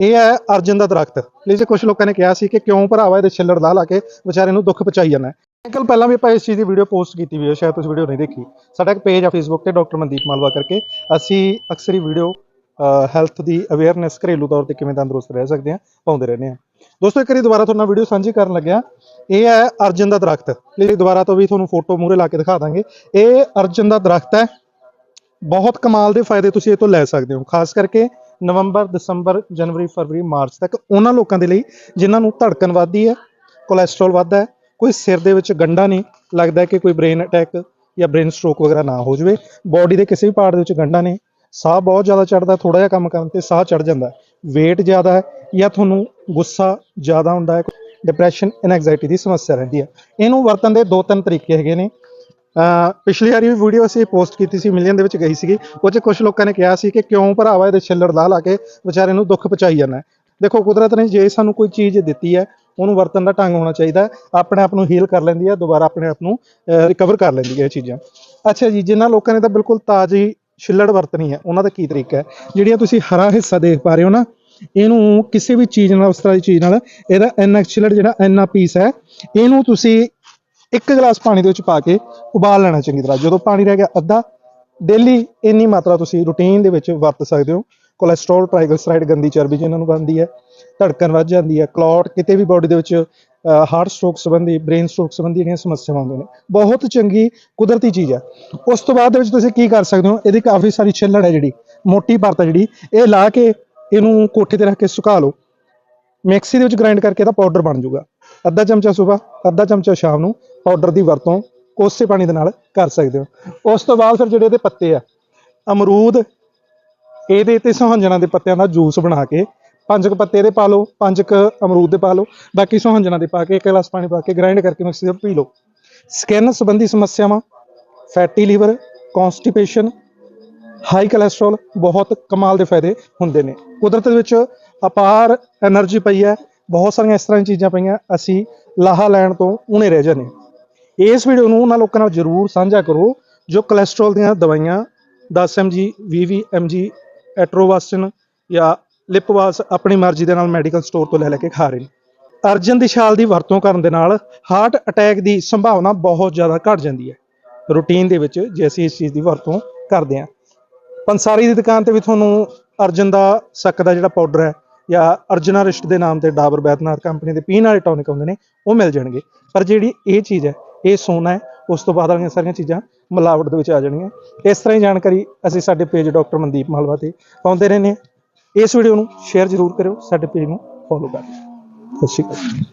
ਇਹ ਹੈ ਅਰਜਨ ਦਾ ਦਰਖਤ। ਪਲੀਜ਼ ਕੁਝ ਲੋਕਾਂ ਨੇ ਕਿਹਾ ਸੀ ਕਿ ਕਿਉਂ ਭਰਾਵਾ ਇਹਦੇ ਛਿੱਲੜ ਲਾ ਲਾ ਕੇ ਵਿਚਾਰੇ ਨੂੰ ਦੁੱਖ ਪਹੁੰਚਾਈ ਜਾਂਦਾ ਅੰਕਲ, ਪਹਿਲਾਂ ਵੀ ਆਪਾਂ ਇਸ ਚੀਜ਼ ਦੀ ਵੀਡੀਓ ਪੋਸਟ ਕੀਤੀ ਵੀ ਹੈ, ਸ਼ਾਇਦ ਤੁਸੀਂ ਵੀਡੀਓ ਨਹੀਂ ਦੇਖੀ। ਸਾਡਾ ਇੱਕ ਪੇਜ ਆ ਫੇਸਬੁੱਕ ਤੇ ਡਾਕਟਰ ਮਨਦੀਪ ਮਾਲਵਾ ਕਰਕੇ। ਅਸੀਂ ਅਕਸਰ ਹੀ ਵੀਡੀਓ ਹੈਲਥ ਦੀ ਅਵੇਅਰਨੈਸ ਘਰੇਲੂ ਤੌਰ ਤੇ ਕਿਵੇਂ ਤੰਦਰੁਸਤ ਰਹਿ ਸਕਦੇ ਆ ਪਾਉਂਦੇ ਰਹਿੰਦੇ ਆ ਦੋਸਤੋ, ਇੱਕ ਵਾਰੀ ਦੁਬਾਰਾ ਤੁਹਾਡੇ ਨਾਲ ਵੀਡੀਓ ਸਾਂਝੀ ਕਰਨ ਲੱਗਿਆ। ਇਹ ਹੈ ਅਰਜਨ ਦਾ ਦਰਖਤ। ਲਈ ਦੁਬਾਰਾ ਤੋਂ ਵੀ ਤੁਹਾਨੂੰ ਫੋਟੋ ਮੂਹਰੇ ਲਾ ਕੇ ਦਿਖਾ ਦਾਂਗੇ। ਇਹ ਅਰਜਨ ਦਾ ਦਰਖਤ ਹੈ। ਬਹੁਤ ਕਮਾਲ ਦੇ ਫਾਇਦੇ ਤੁਸੀਂ ਇਹ ਤੋਂ ਲੈ ਸਕਦੇ ਹੋ। ਖਾਸ ਕਰਕੇ ਨਵੰਬਰ, ਦਸੰਬਰ, ਜਨਵਰੀ, ਫਰਵਰੀ, ਮਾਰਚ ਤੱਕ ਉਹਨਾਂ ਲੋਕਾਂ ਦੇ ਲਈ ਜਿਨ੍ਹਾਂ ਨੂੰ ਧੜਕਣ ਵੱਧਦੀ ਹੈ ਕੋਲੇਸਟ੍ਰੋਲ ਵੱਧਦਾ ਹੈ, ਕੋਈ ਸਿਰ ਦੇ ਵਿੱਚ ਗੰਢਾ ਨਹੀਂ ਲੱਗਦਾ ਕਿ ਕੋਈ ਬ੍ਰੇਨ ਅਟੈਕ ਜਾਂ ਬ੍ਰੇਨ ਸਟ੍ਰੋਕ ਵਗੈਰਾ ਨਾ ਹੋ ਜਾਵੇ ਬਾਡੀ ਦੇ ਕਿਸੇ ਵੀ ਪਾਰਟ ਦੇ ਵਿੱਚ ਗੰਢਾ ਨਹੀਂ, ਸਾਹ ਬਹੁਤ ਜ਼ਿਆਦਾ ਚੜਦਾ ਥੋੜਾ ਜਿਹਾ ਕੰਮ ਕਰਨ ਤੇ ਸਾਹ ਚੜ ਜਾਂਦਾ weight ਜ਼ਿਆਦਾ ਹੈ ਜਾਂ ਤੁਹਾਨੂੰ ਗੁੱਸਾ ਜ਼ਿਆਦਾ ਹੁੰਦਾ ਹੈ ਡਿਪਰੈਸ਼ਨ ਐਨਜ਼ਾਈਟੀ ਦੀ ਸਮੱਸਿਆ ਰਹਿੰਦੀ ਹੈ। ਇਹਨੂੰ ਵਰਤਣ ਦੇ ਦੋ ਤਿੰਨ ਤਰੀਕੇ ਹੈਗੇ ਨੇ। ਪਿਛਲੀ ਵਾਰੀ ਵੀ ਵੀਡੀਓ ਅਸੀਂ ਪੋਸਟ ਕੀਤੀ ਸੀ ਮਿਲੀਅਨ ਦੇ ਵਿੱਚ ਗਈ ਸੀਗੀ। ਉਹ 'ਚ ਕੁਝ ਲੋਕਾਂ ਨੇ ਕਿਹਾ ਸੀ ਕਿ ਕਿਉਂ ਭਰਾਵਾ ਇਹਦੇ ਛਿੱਲੜ ਲਾ ਲਾ ਕੇ ਵਿਚਾਰੇ ਨੂੰ ਦੁੱਖ ਪਹੁੰਚਾਈ ਜਾਂਦਾ ਦੇਖੋ, ਕੁਦਰਤ ਨੇ ਜੇ ਸਾਨੂੰ ਕੋਈ ਚੀਜ਼ ਦਿੱਤੀ ਹੈ, ਉਹਨੂੰ ਵਰਤਣ ਦਾ ਢੰਗ ਹੋਣਾ ਚਾਹੀਦਾ ਆਪਣੇ ਆਪ ਨੂੰ ਹੀਲ ਕਰ ਲੈਂਦੀ ਹੈ, ਦੁਬਾਰਾ ਆਪਣੇ ਆਪ ਨੂੰ ਰਿਕਵਰ ਕਰ ਲੈਂਦੀ ਹੈ ਇਹ ਚੀਜ਼ਾਂ। ਅੱਛਾ ਜੀ, ਜਿਨ੍ਹਾਂ ਲੋਕਾਂ ਨੇ ਤਾਂ ਬਿਲਕੁਲ ਤਾਜ਼ੀ ਛਿੱਲੜ ਵਰਤਣੀ ਹੈ, ਉਹਨਾਂ ਦਾ ਕੀ ਤਰੀਕਾ ਹੈ? ਜਿਹੜੀਆਂ ਤੁਸੀਂ ਹਰਾ ਹਿੱਸਾ ਦੇਖ ਪਾ ਰਹੇ ਹੋ ਨਾ, ਇਹਨੂੰ ਕਿਸੇ ਵੀ ਚੀਜ਼ ਨਾਲ, ਉਸ ਤਰ੍ਹਾਂ ਦੀ ਚੀਜ਼ ਨਾਲ, ਇਹਦਾ ਇੰਨਾ ਛਿੱਲੜ ਜਿਹੜਾ ਇੰਨਾ ਪੀਸ ਹੈ, ਇਹਨੂੰ ਤੁਸੀਂ ਇੱਕ ਗਲਾਸ ਪਾਣੀ ਦੇ ਵਿੱਚ ਪਾ ਕੇ ਉਬਾਲ ਲੈਣਾ ਚੰਗੀ ਤਰ੍ਹਾਂ। ਜਦੋਂ ਪਾਣੀ ਰਹਿ ਗਿਆ ਅੱਧਾ ਡੇਲੀ ਇੰਨੀ ਮਾਤਰਾ ਤੁਸੀਂ ਰੂਟੀਨ ਦੇ ਵਿੱਚ ਵਰਤ ਸਕਦੇ ਹੋ। ਕੋਲੇਸਟ੍ਰੋਲ ਟ੍ਰਾਈਗਲਿਸਰਾਈਡ ਗੰਦੀ ਚਰਬੀ ਜਿਹਨਾਂ ਨੂੰ ਬਣਦੀ ਹੈ, ਧੜਕਣ ਵੱਧ ਜਾਂਦੀ ਹੈ ਕਲੌਟ ਕਿਤੇ ਵੀ ਬਾਡੀ ਦੇ ਵਿੱਚ ਹਾਰਟ ਸਟ੍ਰੋਕ ਸੰਬੰਧੀ ਬ੍ਰੇਨ ਸਟ੍ਰੋਕ ਸੰਬੰਧੀ ਜਿਹੜੀਆਂ ਸਮੱਸਿਆਵਾਂ ਆਉਂਦੀਆਂ ਨੇ। ਬਹੁਤ ਚੰਗੀ ਕੁਦਰਤੀ ਚੀਜ਼ ਹੈ। ਉਸ ਤੋਂ ਬਾਅਦ ਦੇ ਵਿੱਚ ਤੁਸੀਂ ਕੀ ਕਰ ਸਕਦੇ ਹੋ, ਇਹਦੀ ਕਾਫੀ ਸਾਰੀ ਛਿੱਲੜ ਹੈ ਜਿਹੜੀ, ਮੋਟੀ ਪਰਤ ਹੈ ਜਿਹੜੀ, ਇਹ ਲਾ ਕੇ ਇਹਨੂੰ ਕੋਠੇ ਤੇ ਰੱਖ ਕੇ ਸੁਕਾ ਲਓ। ਮਿਕਸੀ ਦੇ ਵਿੱਚ ਗ੍ਰਾਈਂਡ ਕਰਕੇ ਇਹਦਾ ਪਾਊਡਰ ਬਣ ਜਾਊਗਾ। ਅੱਧਾ ਚਮਚਾ ਸਵੇਰ ਅੱਧਾ ਚਮਚਾ ਸ਼ਾਮ ਨੂੰ ਪਾਊਡਰ ਦੀ ਵਰਤੋਂ ਕੋਸੇ ਪਾਣੀ ਦੇ ਨਾਲ ਕਰ ਸਕਦੇ ਹੋ। ਉਸ ਤੋਂ ਬਾਅਦ ਫਿਰ ਜਿਹੜੇ ਇਹਦੇ ਪੱਤੇ ਆ, ਅਮਰੂਦ, ਇਹਦੇ ਤੇ ਸਹੰਜਣਾ ਦੇ ਪੱਤਿਆਂ ਦਾ ਜੂਸ ਬਣਾ ਕੇ ਪੰਜ ਕ ਪੱਤੇ ਦੇ ਪਾ ਲਓ, ਪੰਜ ਕ ਅਮਰੂਦ ਦੇ ਪਾ ਲਓ, ਬਾਕੀ ਸਹੰਜਣਾ ਦੇ ਪਾ ਕੇ ਇੱਕ ਗਲਾਸ ਪਾਣੀ ਪਾ ਕੇ ਗ੍ਰਾਈਂਡ ਕਰਕੇ ਮਿਕਸੀ ਵਿੱਚ ਪੀ ਲਓ। ਸਕਿਨ ਸੰਬੰਧੀ ਸਮੱਸਿਆਵਾਂ fatty liver constipation high cholesterol ਬਹੁਤ ਕਮਾਲ ਦੇ ਫਾਇਦੇ ਹੁੰਦੇ ਨੇ। ਕੁਦਰਤ ਵਿੱਚ ਅਪਾਰ એનર્ਜੀ ਪਈ ਹੈ ਬਹੁਤ ਸਾਰੀਆਂ ਇਸ ਤਰ੍ਹਾਂ ਦੀਆਂ ਚੀਜ਼ਾਂ ਪਈਆਂ, ਅਸੀਂ ਲਾਹਾ ਲੈਣ ਤੋਂ ਉਨੇ ਰਹਿ ਜਾਂਦੇ ਇਸ ਵੀਡੀਓ ਨੂੰ ਉਹਨਾਂ ਲੋਕਾਂ ਨਾਲ ਜਰੂਰ ਸਾਂਝਾ ਕਰੋ, ਜੋ ਕੋਲੇਸਟ੍ਰੋਲ ਦੀਆਂ ਦਵਾਈਆਂ 10 mg 20 mg ਐਟਰੋਵਾਸਟਨ ਜਾਂ ਲਿਪਵਾਸ ਆਪਣੀ ਮਰਜ਼ੀ ਦੇ ਨਾਲ ਮੈਡੀਕਲ ਸਟੋਰ ਤੋਂ ਲੈ ਲੈ ਕੇ ਖਾ ਰਹੇ ਨੇ। ਅਰਜਨ ਦੀ ਛਾਲ ਦੀ ਵਰਤੋਂ ਕਰਨ ਦੇ ਨਾਲ ਹਾਰਟ ਅਟੈਕ ਦੀ ਸੰਭਾਵਨਾ ਬਹੁਤ ਜ਼ਿਆਦਾ ਘਟ ਜਾਂਦੀ ਹੈ। ਰੂਟੀਨ ਦੇ ਵਿੱਚ ਜੇ ਅਸੀਂ ਇਸ ਚੀਜ਼ ਦੀ ਵਰਤੋਂ ਕਰਦੇ ਹਾਂ। ਪੰਸਾਰੀ ਦੀ ਦੁਕਾਨ ਤੇ ਵੀ ਤੁਹਾਨੂੰ ਅਰਜਨ ਦਾ ਸੱਕ ਦਾ ਜਿਹੜਾ ਪਾਊਡਰ ਹੈ ਜਾਂ ਅਰਜਨਾ ਰਿਸ਼ਟ ਦੇ ਨਾਮ ਤੇ ਡਾਬਰ ਬੈਦਨਾਥ ਕੰਪਨੀ ਦੇ ਪੀਣ ਵਾਲੇ ਟੌਨਿਕ ਆਉਂਦੇ ਨੇ, ਉਹ ਮਿਲ ਜਾਣਗੇ। ਪਰ ਜਿਹੜੀ ਇਹ ਚੀਜ਼ ਹੈ, ਇਹ ਸੋਨਾ ਹੈ, ਉਸ ਤੋਂ ਬਾਅਦ ਵਾਲੀਆਂ ਸਾਰੀਆਂ ਚੀਜ਼ਾਂ ਮਿਲਾਵਟ ਦੇ ਵਿੱਚ ਆ ਜਾਣਗੀਆਂ। ਇਸ ਤਰ੍ਹਾਂ ਹੀ ਜਾਣਕਾਰੀ ਅਸੀਂ ਸਾਡੇ ਪੇਜ ਡਾਕਟਰ ਮਨਦੀਪ ਮਾਲਵਾ ਤੇ ਪਾਉਂਦੇ ਰਹਿੰਦੇ ਹਾਂ। ਇਸ ਵੀਡੀਓ ਨੂੰ ਸ਼ੇਅਰ ਜ਼ਰੂਰ ਕਰਿਓ, ਸਾਡੇ ਪੇਜ ਨੂੰ ਫੋਲੋ ਕਰਿਓ ਸਤਿ ਸ਼੍ਰੀ ਅਕਾਲ।